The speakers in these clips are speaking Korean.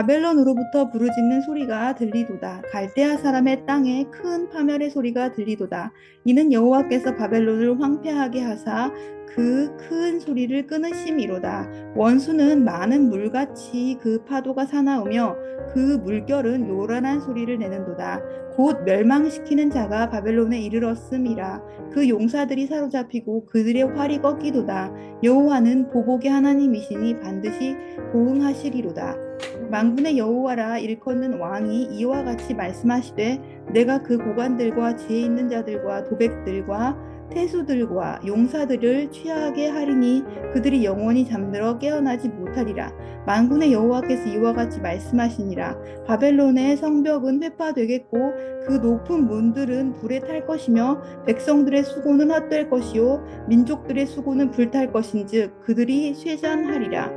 바벨론으로부터 부르짖는 소리가 들리도다. 갈대아 사람의 땅에 큰 파멸의 소리가 들리도다. 이는 여호와께서 바벨론을 황폐하게 하사 그 큰 소리를 끊으심이로다. 원수는 많은 물같이 그 파도가 사나우며 그 물결은 요란한 소리를 내는도다. 곧 멸망시키는 자가 바벨론에 이르렀음이라. 그 용사들이 사로잡히고 그들의 활이 꺾이도다. 여호와는 보복의 하나님이시니 반드시 보응하시리로다. 망군의 여호와라 일컫는 왕이 이와 같이 말씀하시되 내가 그 고관들과 지혜 있는 자들과 도백들과 태수들과 용사들을 취하게 하리니 그들이 영원히 잠들어 깨어나지 못하리라. 만군의 여호와께서 이와 같이 말씀하시니라. 바벨론의 성벽은 회파되겠고 그 높은 문들은 불에 탈 것이며 백성들의 수고는 헛될 것이요 민족들의 수고는 불탈 것인즉 그들이 쇠잔하리라.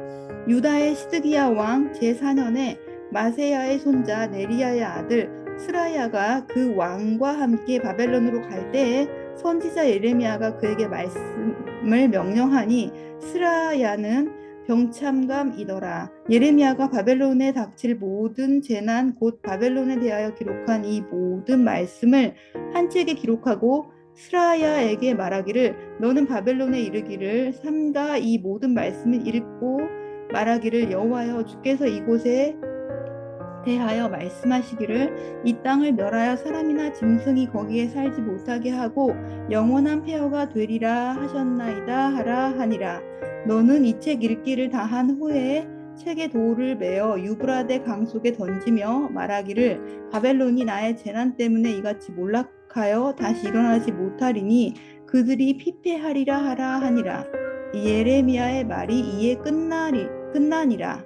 유다의 시드기야 왕 제4년에 마세야의 손자 네리야의 아들 스라야가 그 왕과 함께 바벨론으로 갈 때에 선지자 예레미야가 그에게 말씀을 명령하니 스라야는 병참감이더라. 예레미야가 바벨론에 닥칠 모든 재난 곧 바벨론에 대하여 기록한 이 모든 말씀을 한 책에 기록하고 스라야에게 말하기를 너는 바벨론에 이르기를 삼가 이 모든 말씀을 읽고 말하기를 여호와여 주께서 이곳에 대하여 말씀하시기를 이 땅을 멸하여 사람이나 짐승이 거기에 살지 못하게 하고 영원한 폐허가 되리라 하셨나이다 하라 하니라. 너는 이 책 읽기를 다한 후에 책의 돌을 메어 유브라데 강 속에 던지며 말하기를 바벨론이 나의 재난 때문에 이같이 몰락하여 다시 일어나지 못하리니 그들이 피폐하리라 하라 하니라. 예레미야의 말이 이에 끝나리 끝나니라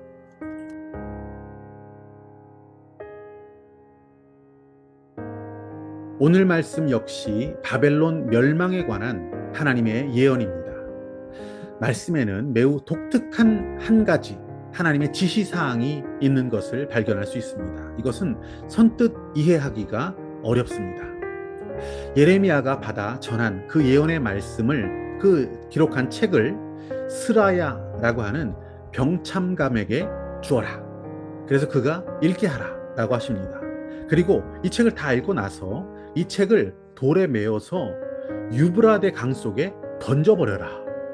오늘 말씀 역시 바벨론 멸망에 관한 하나님의 예언입니다. 말씀에는 매우 독특한 한 가지 하나님의 지시사항이 있는 것을 발견할 수 있습니다. 이것은 선뜻 이해하기가 어렵습니다. 예레미야가 받아 전한 그 예언의 말씀을 그 기록한 책을 스라야라고 하는 병참감에게 주어라. 그래서 그가 읽게 하라. 라고 하십니다. 그리고 이 책을 다 읽고 나서 이 책을 돌에 메어서 유브라데 강 속에 던져버려라.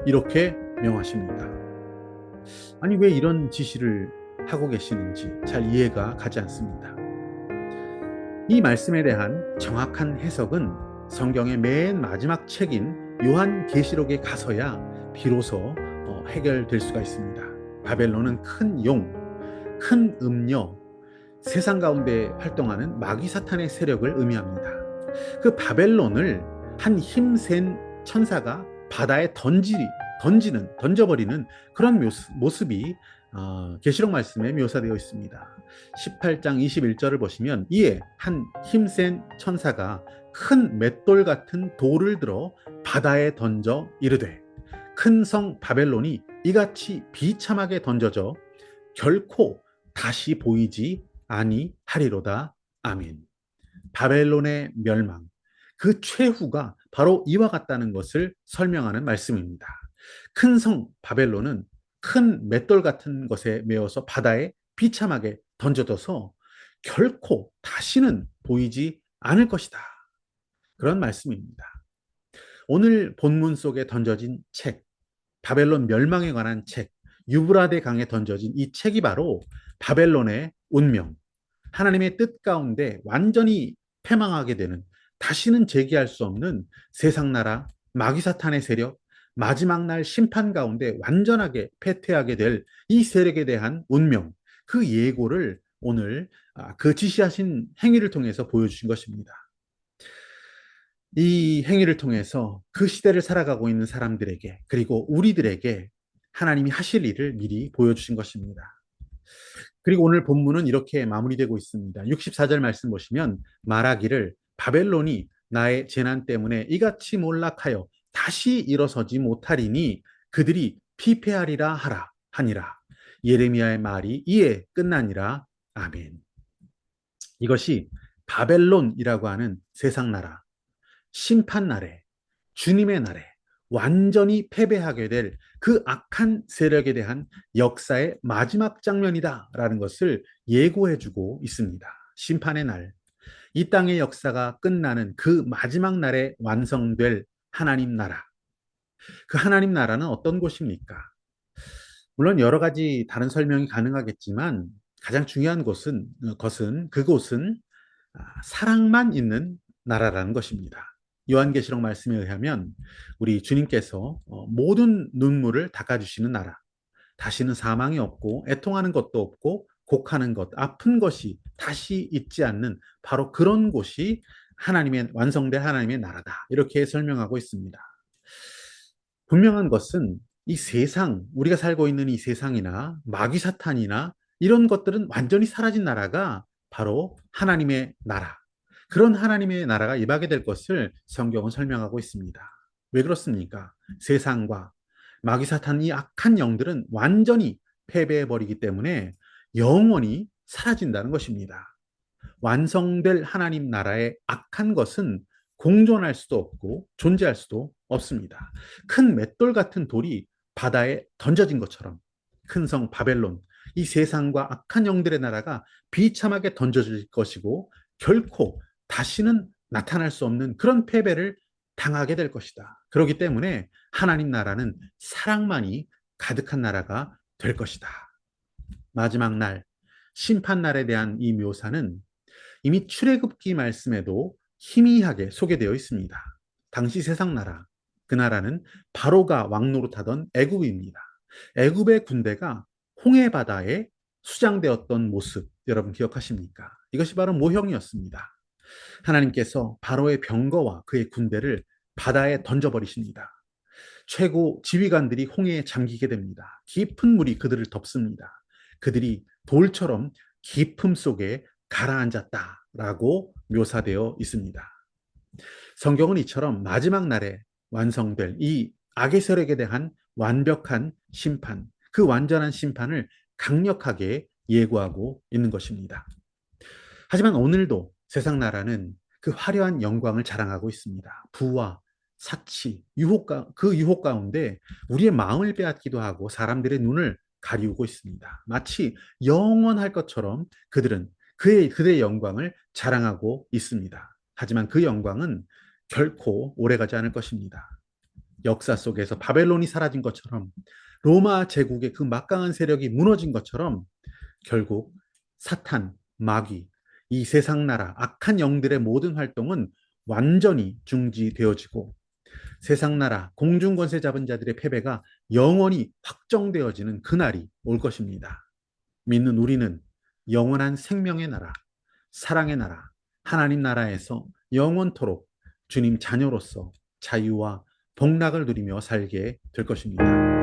이렇게 명하십니다. 아니, 왜 이런 지시를 하고 계시는지 잘 이해가 가지 않습니다. 이 말씀에 대한 정확한 해석은 성경의 맨 마지막 책인 요한 계시록에 가서야 비로소 어, 해결될 수가 있습니다. 바벨론은 큰 용, 큰 음녀, 세상 가운데 활동하는 마귀 사탄의 세력을 의미합니다. 그 바벨론을 한 힘센 천사가 바다에 던지, 던지는, 던져버리는 그런 모습이 어, 계시록 말씀에 묘사되어 있습니다. 18장 21절을 보시면 이에 한 힘센 천사가 큰 맷돌 같은 돌을 들어 바다에 던져 이르되 큰 성 바벨론이 이같이 비참하게 던져져 결코 다시 보이지 아니하리로다. 아멘. 바벨론의 멸망, 그 최후가 바로 이와 같다는 것을 설명하는 말씀입니다. 큰 성 바벨론은 큰 맷돌 같은 것에 메어서 바다에 비참하게 던져져서 결코 다시는 보이지 않을 것이다. 그런 말씀입니다. 오늘 본문 속에 던져진 책, 바벨론 멸망에 관한 책, 유브라데 강에 던져진 이 책이 바로 바벨론의 운명, 하나님의 뜻 가운데 완전히 패망하게 되는 다시는 재기할 수 없는 세상 나라 마귀 사탄의 세력 마지막 날 심판 가운데 완전하게 패퇴하게 될 이 세력에 대한 운명 그 예고를 오늘 아, 그 지시하신 행위를 통해서 보여주신 것입니다. 이 행위를 통해서 그 시대를 살아가고 있는 사람들에게 그리고 우리들에게 하나님이 하실 일을 미리 보여주신 것입니다. 그리고 오늘 본문은 이렇게 마무리되고 있습니다. 64절 말씀 보시면 말하기를 바벨론이 나의 재난 때문에 이같이 몰락하여 다시 일어서지 못하리니 그들이 피폐하리라 하라 하니라. 예레미야의 말이 이에 끝나니라. 아멘. 이것이 바벨론이라고 하는 세상 나라, 심판 날에, 주님의 날에 완전히 패배하게 될 그 악한 세력에 대한 역사의 마지막 장면이다라는 것을 예고해주고 있습니다. 심판의 날, 이 땅의 역사가 끝나는 그 마지막 날에 완성될 하나님 나라. 그 하나님 나라는 어떤 곳입니까? 물론 여러 가지 다른 설명이 가능하겠지만 가장 중요한 것은, 것은 그곳은 아, 사랑만 있는 나라라는 것입니다. 요한계시록 말씀에 의하면 우리 주님께서 어, 모든 눈물을 닦아주시는 나라, 다시는 사망이 없고 애통하는 것도 없고 곡하는 것, 아픈 것이 다시 있지 않는 바로 그런 곳이 하나님의 완성된 하나님의 나라다. 이렇게 설명하고 있습니다. 분명한 것은 이 세상, 우리가 살고 있는 이 세상이나 마귀 사탄이나 이런 것들은 완전히 사라진 나라가 바로 하나님의 나라. 그런 하나님의 나라가 임하게 될 것을 성경은 설명하고 있습니다. 왜 그렇습니까? 세상과 마귀 사탄 이 악한 영들은 완전히 패배해 버리기 때문에 영원히 사라진다는 것입니다. 완성될 하나님 나라의 악한 것은 공존할 수도 없고 존재할 수도 없습니다. 큰 맷돌 같은 돌이 바다에 던져진 것처럼 큰 성 바벨론, 이 세상과 악한 영들의 나라가 비참하게 던져질 것이고 결코 다시는 나타날 수 없는 그런 패배를 당하게 될 것이다. 그렇기 때문에 하나님 나라는 사랑만이 가득한 나라가 될 것이다. 마지막 날, 심판 날에 대한 이 묘사는 이미 출애굽기 말씀에도 희미하게 소개되어 있습니다. 당시 세상 나라, 그 나라는 바로가 왕노릇하던 애굽입니다. 애굽의 군대가 홍해 바다에 수장되었던 모습 여러분 기억하십니까? 이것이 바로 모형이었습니다. 하나님께서 바로의 병거와 그의 군대를 바다에 던져버리십니다. 최고 지휘관들이 홍해에 잠기게 됩니다. 깊은 물이 그들을 덮습니다. 그들이 돌처럼 깊음 속에 가라앉았다라고 묘사되어 있습니다. 성경은 이처럼 마지막 날에 완성될 이 악의 세력에 대한 완벽한 심판, 그 완전한 심판을 강력하게 예고하고 있는 것입니다. 하지만 오늘도 세상 나라는 그 화려한 영광을 자랑하고 있습니다. 부와 사치, 유혹, 그 유혹 가운데 우리의 마음을 빼앗기도 하고 사람들의 눈을 가리우고 있습니다. 마치 영원할 것처럼 그들은 그의, 그들의 영광을 자랑하고 있습니다. 하지만 그 영광은 결코 오래가지 않을 것입니다. 역사 속에서 바벨론이 사라진 것처럼 로마 제국의 그 막강한 세력이 무너진 것처럼 결국 사탄, 마귀, 이 세상 나라, 악한 영들의 모든 활동은 완전히 중지되어지고 세상 나라, 공중 권세 잡은 자들의 패배가 영원히 확정되어지는 그날이 올 것입니다. 믿는 우리는 영원한 생명의 나라, 사랑의 나라, 하나님 나라에서 영원토록 주님 자녀로서 자유와 복락을 누리며 살게 될 것입니다.